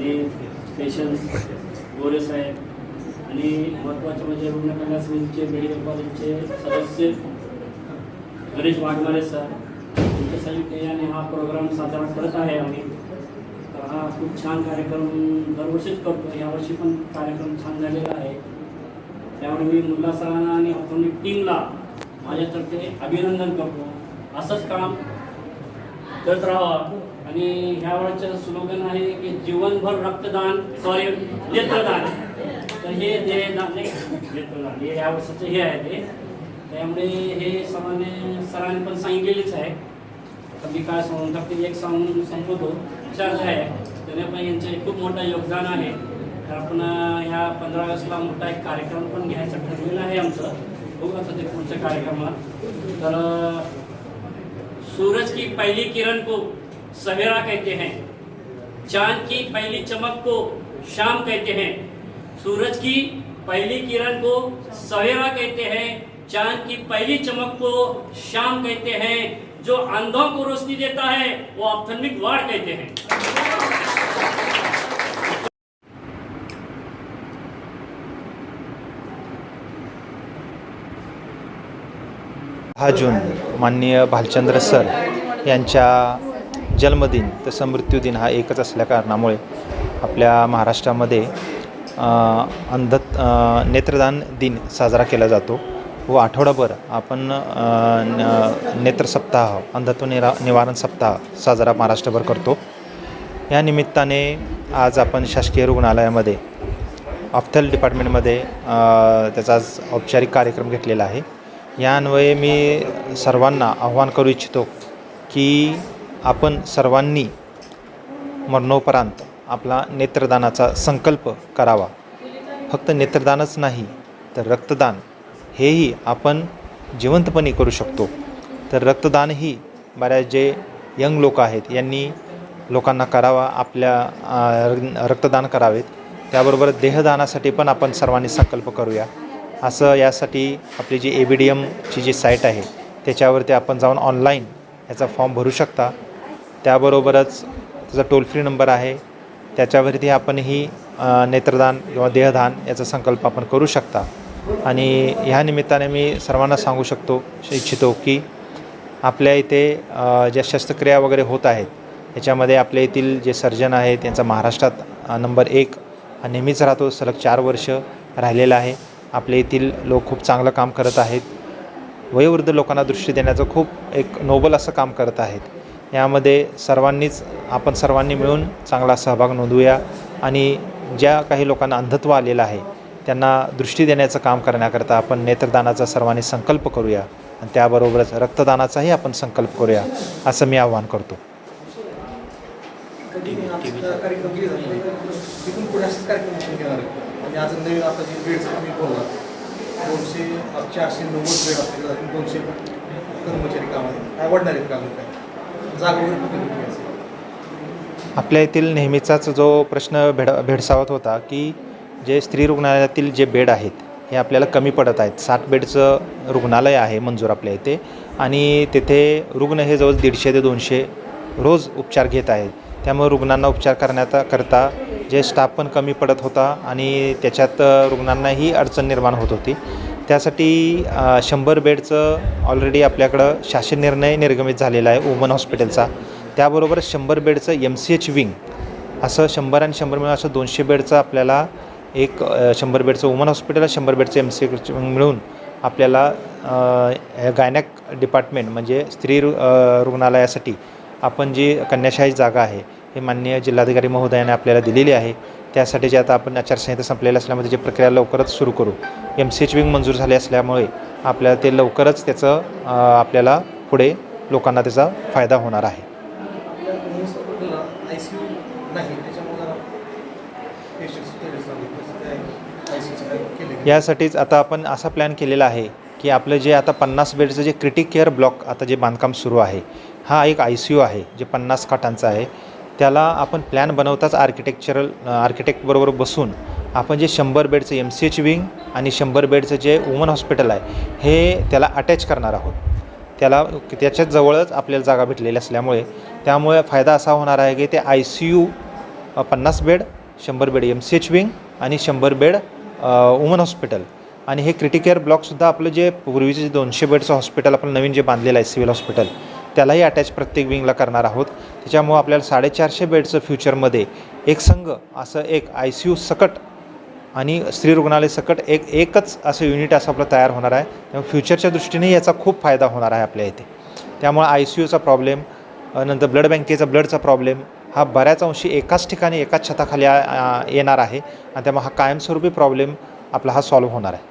आणि पेशन्स गोरे साहेब आणि महत्त्वाचे म्हणजे रुग्ण कल्याण समितीचे मेडिकल कॉलेजचे सदस्य गणेश वाघमारे सर त्यांच्या संयुक्तेने हा प्रोग्राम साजरा करत आहे आम्ही. तर हा खूप छान कार्यक्रम दरवर्षीच करतो. यावर्षी पण कार्यक्रम छान झालेला आहे. त्यामुळे मी मुल्ला सरांना आणि आपण टीमला माझ्यातर्फे अभिनंदन करतो. असंच काम करत राहावं आणि ह्या वेळेचं स्लोगन आहे की जीवनभर रक्तदान सॉरी नेत्रदान. तर हे देहदान नेत्रदान. हे या वर्षाचं हे आहे ते त्यामुळे हे सामान्य सरांनी पण सांगितलेलेच आहे. तर मी काय सांगून टाकते एक सांगून संपवतो. चार्ज आहे त्याने पण यांचे खूप मोठं योगदान आहे. तर आपण ह्या पंधरा ऑगस्टला मोठा एक कार्यक्रम पण घ्यायचं ठरलेलं आहे आमचं. बघू आता ते पुढच्या कार्यक्रमात. तर सूरज की पहिली किरण को सवेरा कहते हैं। चाँद की पहली चमक को शाम कहते हैं। सूरज की पहली किरण को सवेरा कहते हैं। चाँद की पहली चमक को शाम कहते हैं। जो अंधों को रोशनी देता है, वो ऑप्थमिक वार्ड कहते हैं। हा जून माननीय भालचंद्र सर यांच्या जन्मदिन तसं मृत्यूदिन हा एकच असल्या कारणामुळे आपल्या महाराष्ट्रामध्ये अंध नेत्रदान दिन साजरा केला जातो व आठवडाभर आपण न- नेत्र सप्ताह अंधत्व निरा निवारण सप्ताह साजरा महाराष्ट्रभर करतो. या निमित्ताने आज आपण शासकीय रुग्णालयामध्ये ऑफ्थल डिपार्टमेंटमध्ये त्याचा आज औपचारिक कार्यक्रम घेतलेला आहे. या अन्वये मी सर्वांना आव्हान करू इच्छितो की आपण सर्वांनी मरणोपरांत आपला नेत्रदानाचा संकल्प करावा. फक्त नेत्रदानच नाही तर रक्तदान हेही आपण जिवंतपणे करू शकतो. तर रक्तदानही बऱ्याच जे यंग लोक आहेत यांनी लोकांना करावा आपल्या र- रक्तदान करावेत. त्याबरोबर देहदानासाठी पण आपण सर्वांनी संकल्प करूया. असं यासाठी आपली जी A B D एमची G site आहे त्याच्यावरती आपण जाऊन ऑनलाईन याचा फॉर्म भरू शकता. त्याबरोबरच त्याचा टोल फ्री नंबर आहे. त्याच्यावरती आपणही नेत्रदान किंवा देहदान याचा संकल्प आपण करू शकता. आणि ह्या निमित्ताने मी सर्वांना सांगू शकतो इच्छितो की आपल्या इथे ज्या शस्त्रक्रिया वगैरे होत आहेत याच्यामध्ये आपल्या येथील जे सर्जन आहेत त्यांचा महाराष्ट्रात नंबर एक हा नेहमीच राहतो. सलग चार वर्ष राहिलेला आहे. आपल्या येथील लोक खूप चांगलं काम करत आहेत. वयोवृद्ध लोकांना दृष्टी देण्याचं खूप एक नोबल असं काम करत आहेत. यामध्ये सर्वांनीच आपण सर्वांनी मिळून चांगला सहभाग नोंदवूया आणि ज्या काही लोकांना अंधत्व आलेलं आहे त्यांना दृष्टी देण्याचं काम करण्याकरता आपण नेत्रदानाचा सर्वांनी संकल्प करूया आणि त्याबरोबरच रक्तदानाचाही आपण संकल्प करूया असं मी आवाहन करतो. आहे दोनशे कर्मचारी आहेत असेल आपल्या येथील नेहमीचाच जो प्रश्न भेड भेडसावत होता की जे स्त्री रुग्णालयातील जे बेड आहेत हे आपल्याला कमी पडत आहेत. साठ बेडचं रुग्णालय आहे मंजूर आपल्या इथे आणि तेथे रुग्ण हे जवळ दीडशे ते दोनशे रोज उपचार घेत आहेत. त्यामुळे रुग्णांना उपचार करण्याचा करता जे स्टाफ पण कमी पडत होता आणि त्याच्यात रुग्णांनाही अडचण निर्माण होत होती. त्यासाठी शंभर बेडचं ऑलरेडी आपल्याकडं शासन निर्णय निर्गमित झालेला आहे वुमन हॉस्पिटलचा त्याबरोबर शंभर बेडचं एम सी एच विंग असं शंभर आणि शंभर मिळून असं दोनशे बेडचं आपल्याला एक शंभर बेडचं वुमन हॉस्पिटल शंभर बेडचं एम सी एच विंग मिळून आपल्याला गायनॅक डिपार्टमेंट म्हणजे स्त्री रु रुग्णालयासाठी आपण जी कन्याशाही जागा आहे हे माननीय जिल्हाधिकारी महोदयाने आपल्याला दिलेली आहे. त्यासाठी जे आता आपण आचारसंहिता संपलेली असल्यामुळे त्याची प्रक्रिया लवकरच सुरू करू. एम सी एच विंग मंजूर झाले असल्यामुळे आपल्याला ते लवकरच त्याचं आपल्याला पुढे लोकांना त्याचा फायदा होणार आहे. यासाठीच आता आपण असा प्लॅन केलेला आहे की आपलं जे आता पन्नास बेडचं जे क्रिटिक केअर ब्लॉक आता जे बांधकाम सुरू आहे हा एक आय सी यू आहे जे पन्नास खाटांचा आहे. त्याला आपण प्लॅन बनवताच आर्किटेक्चरल आर्किटेक्टबरोबर बसून आपण जे शंभर बेडचं एम सी एच विंग आणि शंभर बेडचं जे वुमन हॉस्पिटल आहे हे त्याला अटॅच करणार आहोत. त्याला त्याच्याच जवळच आपल्याला जागा भेटलेली असल्यामुळे त्यामुळे फायदा असा होणार आहे की ते आय सी यू पन्नास बेड शंभर bed M C H wing आणि शंभर बेड वुमन हॉस्पिटल आणि हे क्रिटिकेअर ब्लॉकसुद्धा आपलं जे पूर्वीचे जे दोनशे बेडचं हॉस्पिटल आपण नवीन जे बांधलेलं आहे सिव्हिल हॉस्पिटल त्यालाही अटॅच प्रत्येक विंगला करणार आहोत. त्याच्यामुळं आपल्याला साडेचारशे बेडचं फ्युचरमध्ये एक संघ असं एक आय सी यू सकट आणि स्त्री रुग्णालय सकट एक एकच असं युनिट असं आपलं तयार होणार आहे. त्यामुळे फ्युचरच्या दृष्टीने याचा खूप फायदा होणार आहे आपल्या इथे. त्यामुळे आय सी यूचा प्रॉब्लेम नंतर ब्लड बँकेचा ब्लडचा प्रॉब्लेम हा बऱ्याच अंशी एकाच ठिकाणी एकाच छताखाली येणार आहे. आणि त्यामुळे हा कायमस्वरूपी प्रॉब्लेम आपला हा सॉल्व्ह होणार आहे.